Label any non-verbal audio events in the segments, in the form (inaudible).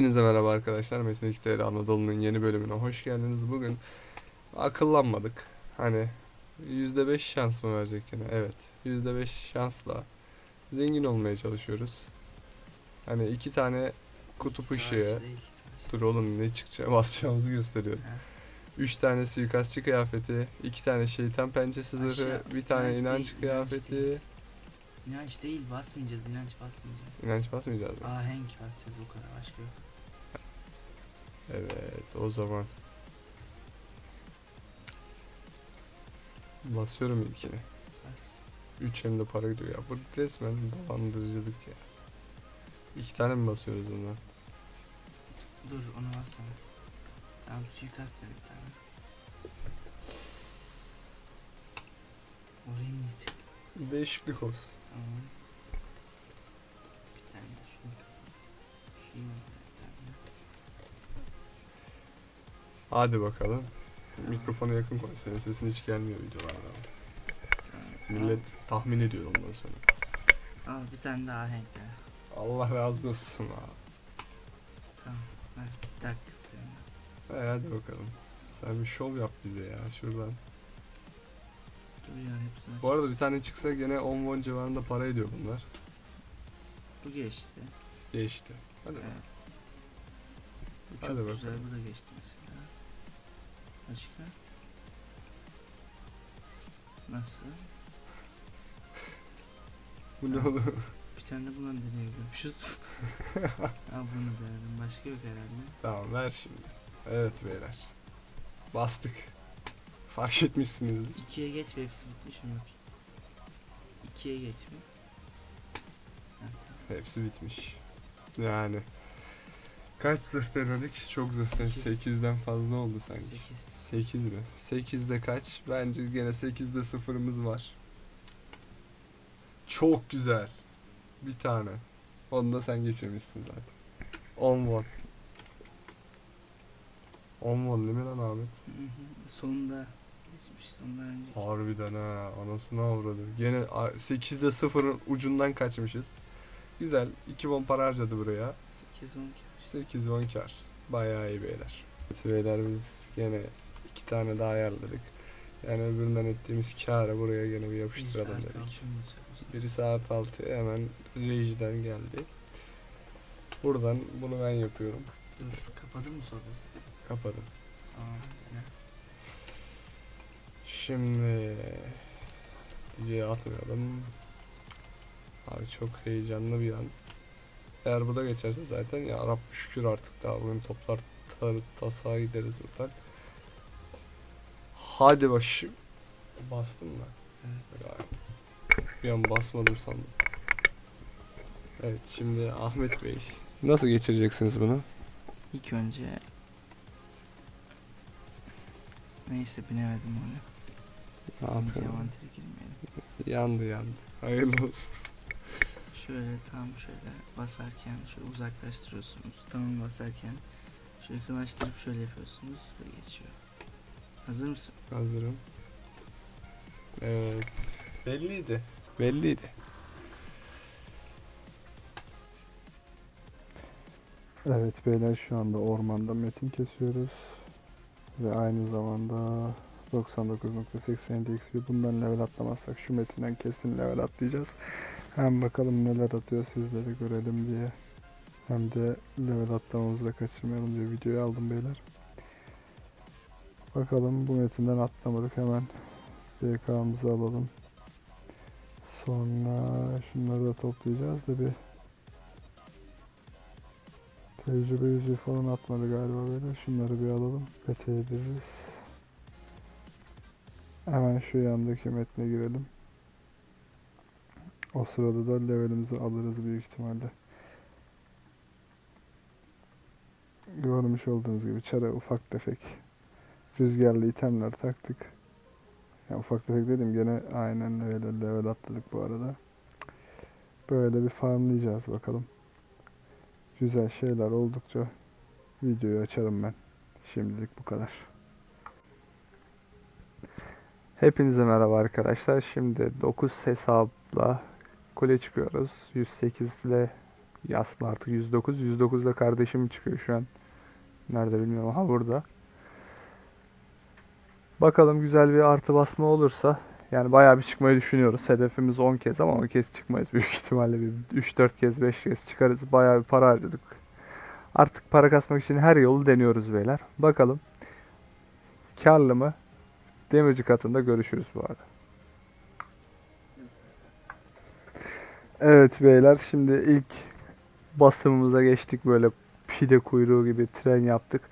Hepinize merhaba arkadaşlar. Metin 2 TL Anadolu'nun yeni bölümüne hoş geldiniz. Bugün akıllanmadık. Hani %5 şans mı verecek yine? Evet. %5 şansla zengin olmaya çalışıyoruz. Hani iki tane kutup ışığı. Dur oğlum ne çıkacak (laughs) basacağımızı gösteriyorum. Ha. Üç tane suikastçı kıyafeti, iki tane şeytan pençesi zırhı, bir tane inanç inanç değil, inanç kıyafeti. değil. İnanç değil basmayacağız inanç basmayacağız. İnanç basmayacağız mı? Ahenk basacağız o kadar. Evet, o zaman. Basıyorum ilkini. Bas. 3 hem de para gidiyor ya. Bu resmen dolandırıcılık ya. İki tane mi basıyoruz bundan? Dur onu basma. Tamam suikast da bir tane. Orayı mı? Değişiklik olsun. Tamam. Hadi bakalım. Mikrofona yakın koy. Senin sesin hiç gelmiyor videolarda. Millet tahmin ediyor ondan sonra. Al, bir tane daha ahenk ver. Allah razı olsun abi. Tamam. Ver bir dakika senin. E, hadi bakalım. Sen bir şov yap bize ya şuradan. Duruyor hepsini. Bu arada bir tane çıksa gene 10 won civarında para ediyor bunlar. Bu geçti. Geçti. Hadi Evet. bakalım. Bu Hadi çok bakalım. güzel bu da geçti mesela. Başka? Nasıl? Bu ne olur? Bir tane de buna deneyebilirim. Şu (laughs) Al bunu denedim. Başka yok herhalde. Tamam ver şimdi. Evet beyler. Bastık. Fark etmişsinizdir. İkiye geç ve hepsi bitmiş mi yok? İkiye geç mi? Ha, tamam. Hepsi bitmiş. Yani. Kaç zırh denedik? Çok zırh. Sekiz. 8'den fazla oldu sanki. Sekiz. 8 mi? 8'de kaç? Bence gene 8'de sıfırımız var. Çok güzel. Bir tane. Onu da sen geçirmişsin zaten. 10 won. 10 won değil mi lan Ahmet? Sonunda geçmiş. Sonunda önce. Harbiden ha. Anasını avradı. Gene a- 8'de 0'ın ucundan kaçmışız. Güzel. 2 won para harcadı buraya. 8 12. 8 won kar. Bayağı iyi beyler. Evet beyler biz gene iki tane daha ayarladık. Yani öbüründen ettiğimiz kârı buraya gene bir yapıştıralım Bir saat dedik. Birisi saat 6 hemen rejiden geldi. Buradan bunu ben yapıyorum. Dur kapadın mı sobası? Kapadım. Tamam. Şimdi DJ'ye atmayalım. Abi çok heyecanlı bir an. Eğer bu da geçerse zaten ya Rab şükür artık daha bugün toplar tarı tasağa gideriz buradan. Hadi bakayım. Bastım mı? Evet. Bir an basmadım sandım. Evet şimdi Ahmet Bey. Nasıl geçireceksiniz bunu? İlk önce Neyse binemedim onu. Ne yapıyorum? Yandı yandı. Hayırlı olsun. Şöyle tam şöyle basarken şöyle uzaklaştırıyorsunuz. Tam basarken şöyle yakınlaştırıp şöyle yapıyorsunuz ve geçiyor. Hazır mısın? Hazırım. Evet. Belliydi. Belliydi. Evet beyler şu anda ormanda metin kesiyoruz. Ve aynı zamanda 99.87 XP bundan level atlamazsak şu metinden kesin level atlayacağız. Hem bakalım neler atıyor sizlere görelim diye. Hem de level atlamamızı da kaçırmayalım diye videoyu aldım beyler. Bakalım bu metinden atlamadık hemen BK'mızı alalım. Sonra şunları da toplayacağız da bir Tecrübe yüzüğü falan atmadı galiba böyle. Şunları bir alalım. Pete ederiz. Hemen şu yandaki metne girelim. O sırada da levelimizi alırız büyük ihtimalle. Görmüş olduğunuz gibi çara ufak tefek rüzgarlı itemler taktık. Ya ufak tefek dedim gene aynen öyle level atladık bu arada. Böyle bir farmlayacağız bakalım güzel şeyler oldukça videoyu açarım ben. Şimdilik bu kadar. Hepinize merhaba arkadaşlar. Şimdi 9 hesapla kule çıkıyoruz. 108 ile Yaslı artık 109. 109'da kardeşim çıkıyor şu an. Nerede bilmiyorum. Aha burada. Bakalım güzel bir artı basma olursa. Yani bayağı bir çıkmayı düşünüyoruz. Hedefimiz 10 kez ama 10 kez çıkmayız. (laughs) Büyük ihtimalle bir 3-4 kez 5 kez çıkarız. Bayağı bir para harcadık. Artık para kasmak için her yolu deniyoruz beyler. Bakalım. Karlı mı? Demirci katında görüşürüz bu arada. Evet beyler şimdi ilk basımımıza geçtik böyle pide kuyruğu gibi tren yaptık.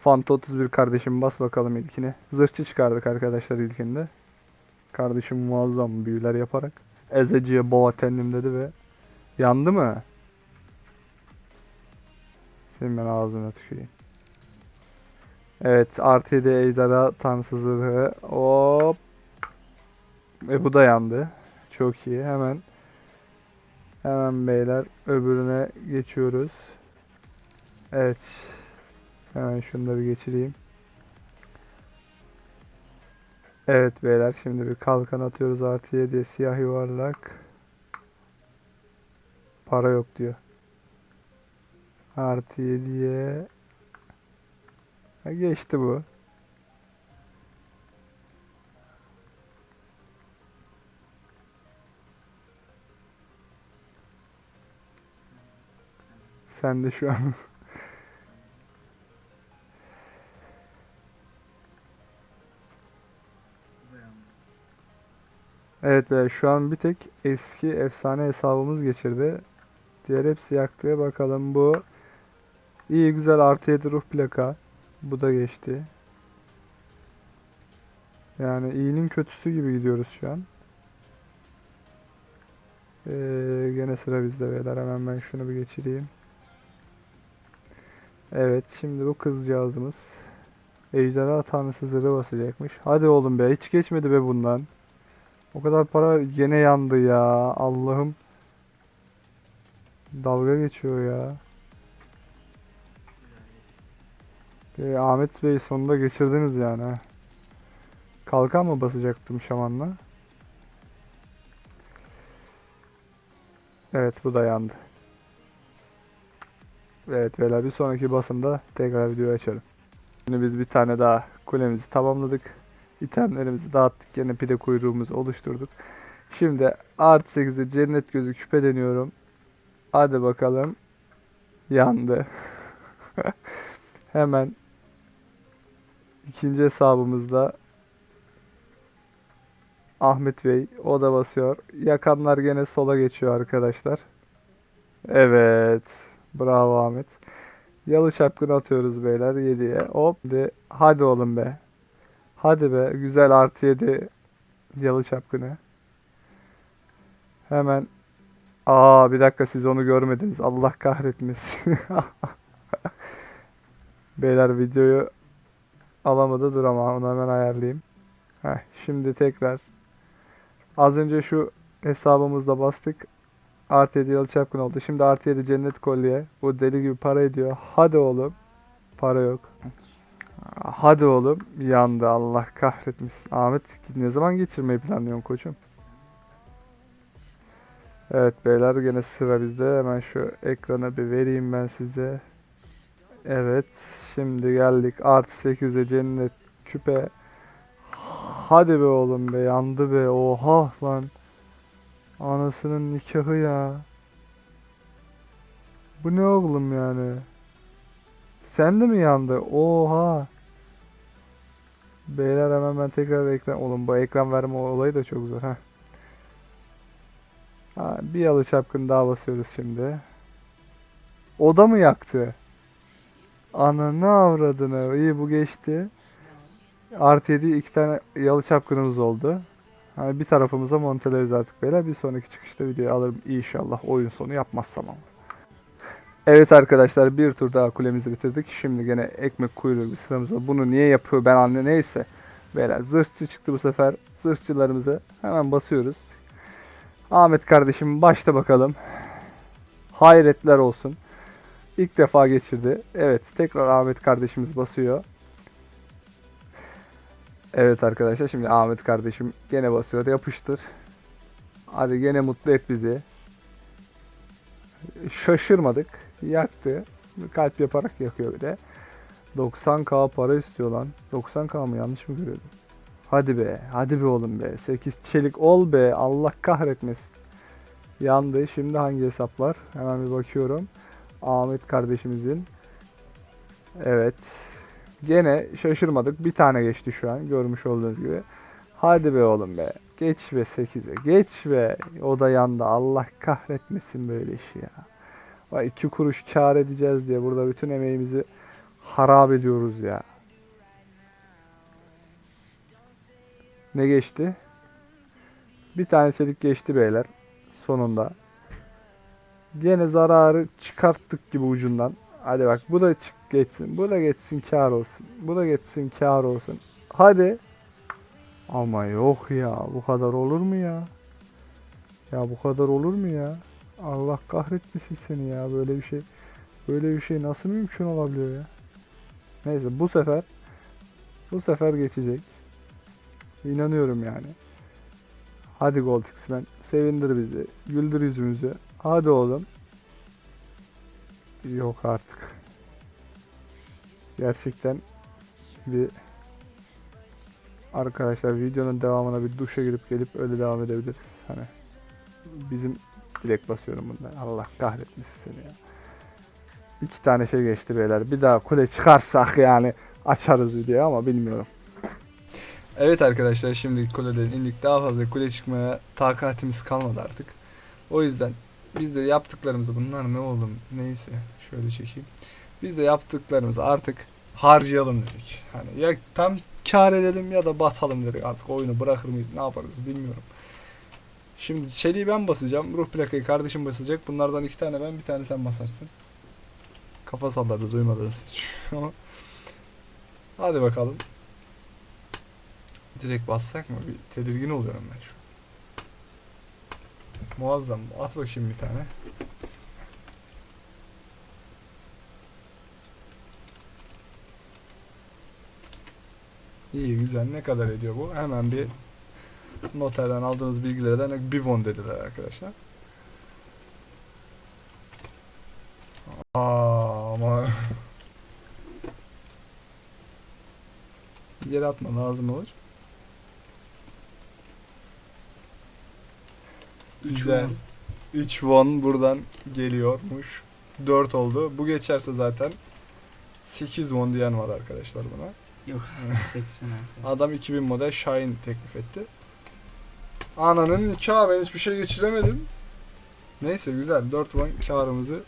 Fanta 31 kardeşim bas bakalım ilkini. Zırhçı çıkardık arkadaşlar ilkinde. Kardeşim muazzam büyüler yaparak ezeciye boğa tendim dedi ve yandı mı? Şimdi ben ağzına tüküreyim. Evet artı 7 ejderha tanrısı zırhı. Hop. E bu da yandı. Çok iyi. Hemen hemen beyler öbürüne geçiyoruz. Evet. Hemen şunu da bir geçireyim. Evet beyler şimdi bir kalkan atıyoruz artı 7 siyah yuvarlak. Para yok diyor. Artı 7'ye Ha, geçti bu. Sen de şu an (laughs) Evet be şu an bir tek eski efsane hesabımız geçirdi. Diğer hepsi yaktı. Bakalım bu iyi güzel artı 7 ruh plaka. Bu da geçti. Yani iyinin kötüsü gibi gidiyoruz şu an. Ee, gene sıra bizde beyler. Hemen ben şunu bir geçireyim. Evet şimdi bu kızcağızımız Ejderha tanrısı zırhı basacakmış. Hadi oğlum be hiç geçmedi be bundan. O kadar para gene yandı ya. Allah'ım. Dalga geçiyor ya. Ee, Ahmet Bey sonunda geçirdiniz yani. Kalkan mı basacaktım şamanla? Evet bu da yandı. Evet beyler bir sonraki basımda tekrar video açarım. Şimdi biz bir tane daha kulemizi tamamladık. İtemlerimizi dağıttık. Yine pide kuyruğumuzu oluşturduk. Şimdi artı 8'e cennet gözü küpe deniyorum. Hadi bakalım. Yandı. (laughs) Hemen ikinci hesabımızda Ahmet Bey o da basıyor. Yakanlar gene sola geçiyor arkadaşlar. Evet. Bravo Ahmet. Yalı çapkını atıyoruz beyler 7'ye. Hop. Hadi, hadi oğlum be. Hadi be. Güzel artı 7 yalı çapkını. Hemen. Aa bir dakika siz onu görmediniz. Allah kahretmesin. (laughs) Beyler videoyu alamadı. Dur ama onu hemen ayarlayayım. Heh, şimdi tekrar. Az önce şu hesabımızda bastık. Artı 7 yalı çapkın oldu. Şimdi artı 7 cennet kolye. Bu deli gibi para ediyor. Hadi oğlum. Para yok. Hadi oğlum. Yandı Allah kahretmesin. Ahmet ne zaman geçirmeyi planlıyorsun koçum? Evet beyler gene sıra bizde. Hemen şu ekrana bir vereyim ben size. Evet. Şimdi geldik. Artı 8'e cennet küpe. Hadi be oğlum be. Yandı be. Oha lan. Anasının nikahı ya. Bu ne oğlum yani? Sen de mi yandı? Oha. Beyler hemen ben tekrar ekran... Oğlum bu ekran verme olayı da çok zor. ha. Ha, bir yalı çapkın daha basıyoruz şimdi. O da mı yaktı? Ananı avradını. İyi bu geçti. Artı 7 iki tane yalı çapkınımız oldu. Hani bir tarafımıza monteleriz artık beyler. Bir sonraki çıkışta videoyu alırım inşallah oyun sonu yapmazsam ama. Evet arkadaşlar bir tur daha kulemizi bitirdik. Şimdi gene ekmek kuyruğu bir sıramız var. Bunu niye yapıyor ben anne neyse. Beyler zırhçı çıktı bu sefer. Zırhçılarımızı hemen basıyoruz. Ahmet kardeşim başta bakalım. Hayretler olsun. İlk defa geçirdi. Evet tekrar Ahmet kardeşimiz basıyor. Evet arkadaşlar şimdi Ahmet kardeşim gene basıyor yapıştır. Hadi gene mutlu et bizi. Şaşırmadık. Yaktı. Kalp yaparak yakıyor bir de. 90k para istiyor lan. 90k mı yanlış mı görüyordum? Hadi be. Hadi be oğlum be. 8 çelik ol be. Allah kahretmesin. Yandı. Şimdi hangi hesap var? Hemen bir bakıyorum. Ahmet kardeşimizin. Evet. Gene şaşırmadık. Bir tane geçti şu an. Görmüş olduğunuz gibi. Hadi be oğlum be. Geç be 8'e. Geç be. O da yandı. Allah kahretmesin böyle işi ya. Vay iki kuruş kar edeceğiz diye burada bütün emeğimizi harap ediyoruz ya. Ne geçti? Bir tane çelik geçti beyler. Sonunda. Gene zararı çıkarttık gibi ucundan. Hadi bak bu da çık geçsin. Bu da geçsin kar olsun. Bu da geçsin kar olsun. Hadi. Ama yok ya bu kadar olur mu ya? Ya bu kadar olur mu ya? Allah kahretmesin seni ya böyle bir şey. Böyle bir şey nasıl mümkün olabiliyor ya? Neyse bu sefer bu sefer geçecek. İnanıyorum yani. Hadi Gold X-Men sevindir bizi. Güldür yüzümüzü. Hadi oğlum. Yok artık. Gerçekten bir arkadaşlar videonun devamına bir duşa girip gelip öyle devam edebiliriz. Hani bizim dilek basıyorum bundan. Allah kahretmesin seni ya. İki tane şey geçti beyler. Bir daha kule çıkarsak yani açarız video ama bilmiyorum. Evet arkadaşlar şimdi kuleden indik. Daha fazla kule çıkmaya takatimiz kalmadı artık. O yüzden biz de yaptıklarımızı bunlar ne oğlum neyse şöyle çekeyim. Biz de yaptıklarımızı artık harcayalım dedik. Hani ya tam kar edelim ya da batalım dedik. Artık oyunu bırakır mıyız ne yaparız bilmiyorum. Şimdi çeliği ben basacağım. Ruh plakayı kardeşim basacak. Bunlardan iki tane ben bir tane sen basarsın. Kafa salladı duymadınız. (laughs) Ama hadi bakalım. Direkt bassak mı? Bir tedirgin oluyorum ben şu. Muazzam. At bakayım bir tane. İyi güzel. Ne kadar ediyor bu? Hemen bir noterden aldığınız bilgilerden bir won dediler arkadaşlar. Aa, ama yere atma lazım olur. Güzel. won. 3 won buradan geliyormuş. 4 oldu. Bu geçerse zaten 8 won diyen var arkadaşlar buna. Yok (laughs) 80 arkadaşlar. Adam 2000 model Shine teklif etti. Ananın nikahı ben hiçbir şey geçiremedim. Neyse güzel 4 won karımızı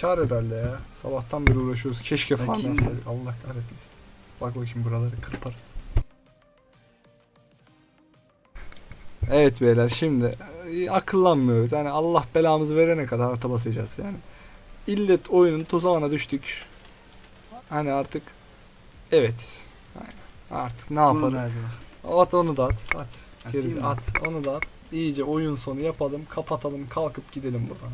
kar herhalde ya. Sabahtan beri uğraşıyoruz. Keşke falan yapsaydık. Allah kahretmesin. Bak bakayım buraları kırparız. Evet beyler şimdi e, akıllanmıyoruz. Yani Allah belamızı verene kadar harita basacağız yani. İllet oyunun tuzağına düştük. Hani artık evet. Artık ne yapalım? At onu da at. At. Mı? at. Onu da at. İyice oyun sonu yapalım. Kapatalım. Kalkıp gidelim buradan.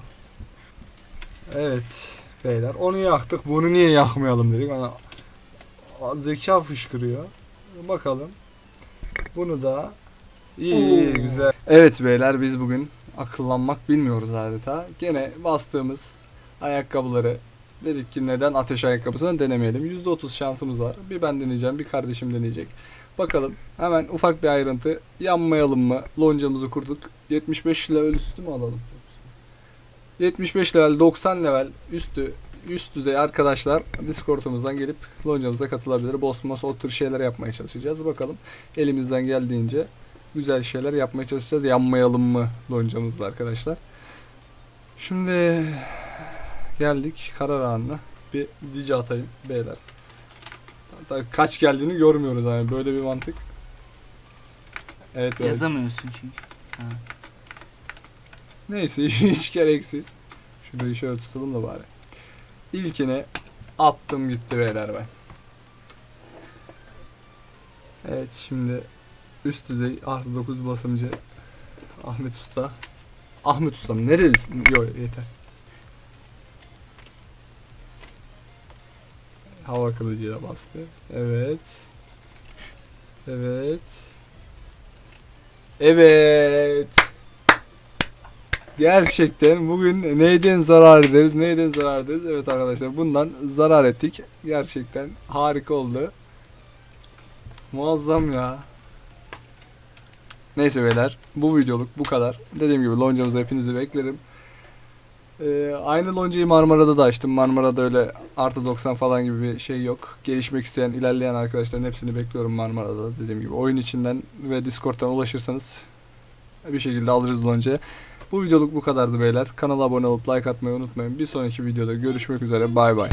Evet. Beyler onu yaktık. Bunu niye yakmayalım dedik. Hani a- zeka fışkırıyor. Bakalım. Bunu da iyi iyi güzel. Evet beyler biz bugün akıllanmak bilmiyoruz adeta. Gene bastığımız ayakkabıları dedik ki neden ateş ayakkabısını denemeyelim. %30 şansımız var. Bir ben deneyeceğim, bir kardeşim deneyecek. Bakalım hemen ufak bir ayrıntı. Yanmayalım mı? Loncamızı kurduk. 75 level üstü mü alalım? 75 level, 90 level üstü üst düzey arkadaşlar Discord'umuzdan gelip loncamıza katılabilir. Boss moss o tür şeyler yapmaya çalışacağız. Bakalım elimizden geldiğince güzel şeyler yapmaya çalışacağız. Yanmayalım mı loncamızla arkadaşlar. Şimdi geldik karar anına. Bir dice atayım beyler. Hatta kaç geldiğini görmüyoruz yani böyle bir mantık. Evet böyle. Yazamıyorsun çünkü. Ha. Neyse (laughs) hiç gereksiz. Şurayı şöyle tutalım da bari. İlkine attım gitti beyler ben. Evet şimdi üst düzey artı 9 basımcı Ahmet Usta. Ahmet Usta mı? Nerelisin? Yok yeter. Hava kılıcıyla bastı. Evet. Evet. Evet. Gerçekten bugün neyden zarar ederiz, neyden zarar ederiz? Evet arkadaşlar bundan zarar ettik. Gerçekten harika oldu. Muazzam ya. Neyse beyler bu videoluk bu kadar. Dediğim gibi loncamıza hepinizi beklerim. Ee, aynı loncayı Marmara'da da açtım. Marmara'da öyle artı 90 falan gibi bir şey yok. Gelişmek isteyen, ilerleyen arkadaşların hepsini bekliyorum Marmara'da. Dediğim gibi oyun içinden ve Discord'dan ulaşırsanız bir şekilde alırız loncaya. Bu videoluk bu kadardı beyler. Kanala abone olup like atmayı unutmayın. Bir sonraki videoda görüşmek üzere. Bay bay.